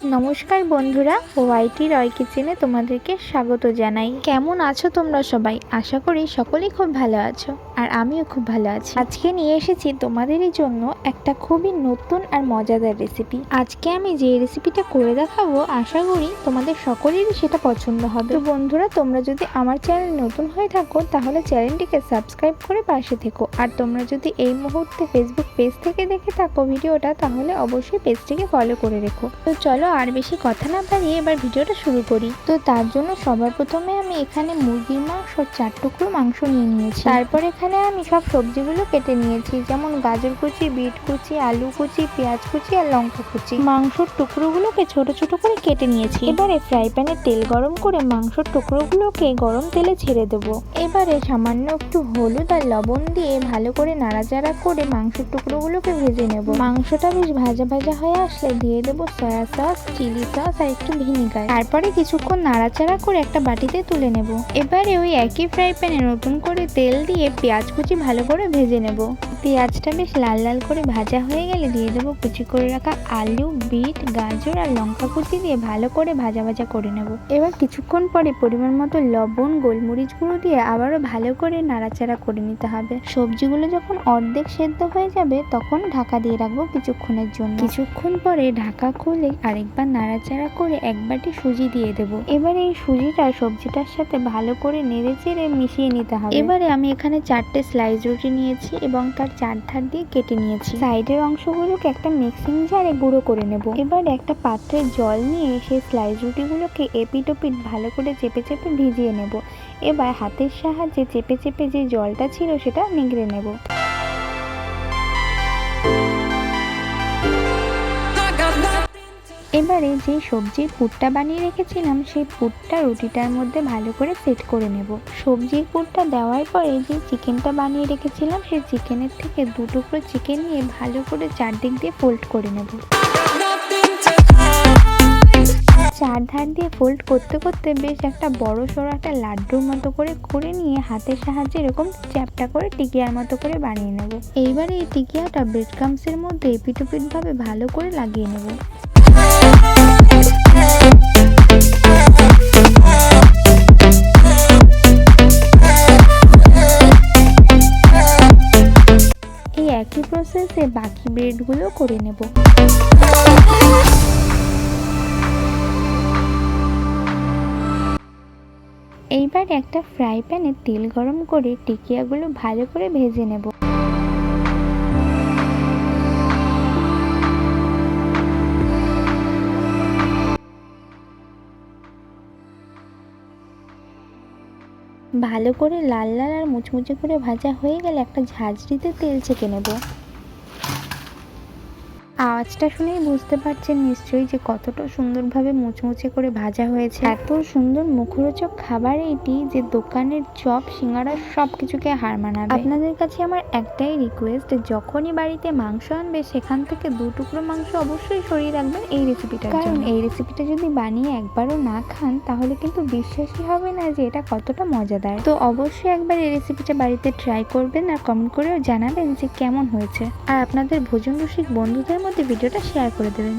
নমস্কার বন্ধুরা ওয়াইটি রয় কিচেনে তোমাদেরকে স্বাগত জানাই। কেমন আছো তোমরা সবাই? আশা করি সকলেই খুব ভালো আছো, আর আমিও খুব ভালো আছি। আজকে নিয়ে এসেছি তোমাদেরই জন্য একটা খুবই নতুন আর মজাদার রেসিপি আজকে আমি যে রেসিপিটা করে দেখাবো, আশা করি তোমাদের সকলেরই সেটা পছন্দ হবে। তো বন্ধুরা, তোমরা যদি আমার চ্যানেল নতুন হয়ে থাকো, তাহলে চ্যানেলটিকে সাবস্ক্রাইব করে পাশে থেকো। আর তোমরা যদি এই মুহূর্তে ফেসবুক পেজ থেকে দেখে থাকো ভিডিওটা, তাহলে অবশ্যই পেজটিকে ফলো করে রেখো। তো চলো আর বেশি কথা না বাড়িয়ে এবার ভিডিওটা শুরু করি। তো তার জন্য সবার প্রথমে আমি এখানে মুরগির মাংস চার টুকরো মাংস নিয়ে নিয়েছি। তারপর এখানে আমি সব সবজিগুলো কেটে নিয়েছি, যেমন গাজর কুচি, বিট কুচি, আলু কুচি, পেঁয়াজ কুচি আর লঙ্কা কুচি। মাংসর টুকরোগুলোকে ছোট ছোট করে কেটে নিয়েছি। এবারে ফ্রাই প্যানে তেল গরম করে মাংসর টুকরোগুলোকে গরম তেলে ছেড়ে দেব। এবারে সামান্য একটু হলুদ আর লবণ দিয়ে ভালো করে নাড়াচাড়া করে মাংসের টুকরোগুলোকে ভেজে নেব। মাংসটা বেশ ভাজা ভাজা হয়ে আসলে দিয়ে দেবো সয়া সস চিলি সস আর একটু ভিনিগার। তারপরে কিছুক্ষণ নাড়াচাড়া করে একটা বাটিতে তুলে নেব। এবারে ওই একই ফ্রাই প্যানে নতুন করে তেল দিয়ে পেঁয়াজ কুচি ভালো করে ভেজে নেব। পেঁয়াজটা বেশ লাল লাল করে ভাজা হয়ে গেলে দিয়ে দেবো কুচি করে রাখা আলু, বিট, গাজর আর লঙ্কা কুচি দিয়ে ভালো করে ভাজা ভাজা করে নেব। এবার কিছুক্ষণ পরে পরিমাণ মতো লবণ, গোলমরিচ গুঁড়ো দিয়ে আবারও ভালো করে নাড়াচাড়া করে নিতে হবে। সবজিগুলো যখন অর্ধেক সেদ্ধ হয়ে যাবে, তখন ঢাকা দিয়ে রাখব কিছুক্ষণের জন্য। কিছুক্ষণ পরে ঢাকা খুলে আরেকবার নাড়াচাড়া করে এক বাটি সুজি দিয়ে দেবো। এবার এই সুজিটা সবজিটার সাথে ভালো করে নেড়ে চেড়ে মিশিয়ে নিতে হবে। এবারে আমি এখানে চারটে স্লাইস রুটি নিয়েছি এবং তার চার ধার দিয়ে কেটে নিয়েছি। সাইডের অংশগুলোকে একটা মিক্সিং জারে গুঁড়ো করে নেব। এবার একটা পাত্রে জল নিয়ে সেই স্লাইস রুটিগুলোকে এপিট ওপিট ভালো করে চেপে চেপে ভিজিয়ে নেব। এবার হাতের সাহায্যে চেপে চেপে যে জলটা ছিল সেটা নিগড়ে নেব। এবারে যে সবজির পুরটা বানিয়ে রেখেছিলাম, সেই পুরটা রুটিটার মধ্যে ভালো করে সেট করে নেব। সবজির পুরটা দেওয়ার পরে যে চিকেনটা বানিয়ে রেখেছিলাম, সেই চিকেনের থেকে দু টুকরো চিকেন নিয়ে ভালো করে চারদিক দিয়ে ফোল্ড করে নেব। চার ধার দিয়ে ফোল্ড করতে করতে বেশ একটা বড় সড়ো একটা লাড্ডুর মতো করে করে নিয়ে হাতের সাহায্যে এরকম চ্যাপটা করে টিকিয়ার মতো করে বানিয়ে নেব। এইবারে এই টিকিয়াটা ব্রেড ক্রামসের মধ্যে এপিটোপিট ভাবে ভালো করে লাগিয়ে নেব। একই প্রসেসে বাকি ব্রেডগুলো করে নেব। এইবার একটা ফ্রাই প্যানে তেল গরম করে টিকিয়াগুলো ভালো করে ভেজে নেব। ভালো করে লাল লাল আর মুচমুচে করে ভাজা হয়ে গেলে একটা ঝাঁঝরিতে তেল ছেঁকে নেব। আওয়াজটা শুনেই বুঝতে পারছেন নিশ্চয়ই যে কতটা সুন্দরভাবে মুচমুচে করে ভাজা হয়েছে। এত সুন্দর মুখরোচক খাবার এটি যে দোকানের চপ সিঙ্গারা সব কিছুকে হার মানাবে। আপনাদের কাছে আমার একটাই রিকোয়েস্ট যখনই বাড়িতে মাংস আনবে সেখান থেকে দু টুকরো মাংস অবশ্যই সরিয়ে রাখবেন এই রেসিপিটা কারণ এই রেসিপিটা যদি বানিয়ে একবারও না খান তাহলে কিন্তু বিশ্বাসই হবে না যে এটা কতটা মজাদার। তো অবশ্যই একবার এই রেসিপিটা বাড়িতে ট্রাই করবেন আর কমেন্ট করেও জানাবেন যে কেমন হয়েছে। আর আপনাদের ভোজন রসিক বন্ধুদের মধ্যে ভিডিওটা শেয়ার করে দেবেন।